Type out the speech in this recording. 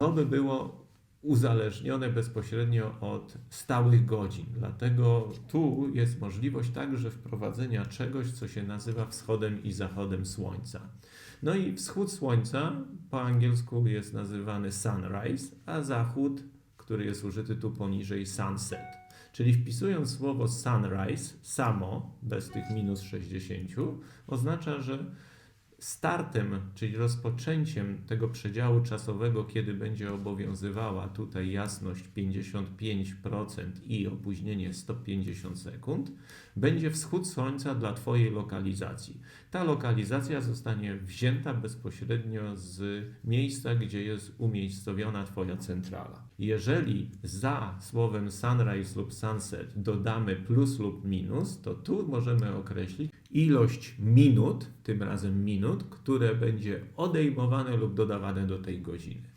To by było uzależnione bezpośrednio od stałych godzin. Dlatego tu jest możliwość także wprowadzenia czegoś, co się nazywa wschodem i zachodem słońca. No i wschód słońca po angielsku jest nazywany sunrise, a zachód, który jest użyty tu poniżej, sunset. Czyli wpisując słowo sunrise samo, bez tych minus 60, oznacza, że startem, czyli rozpoczęciem tego przedziału czasowego, kiedy będzie obowiązywała tutaj jasność 55% i opóźnienie 150 sekund, będzie wschód słońca dla Twojej lokalizacji. Ta lokalizacja zostanie wzięta bezpośrednio z miejsca, gdzie jest umiejscowiona Twoja centrala. Jeżeli za słowem sunrise lub sunset dodamy plus lub minus, to tu możemy określić ilość minut, tym razem minut, które będzie odejmowane lub dodawane do tej godziny.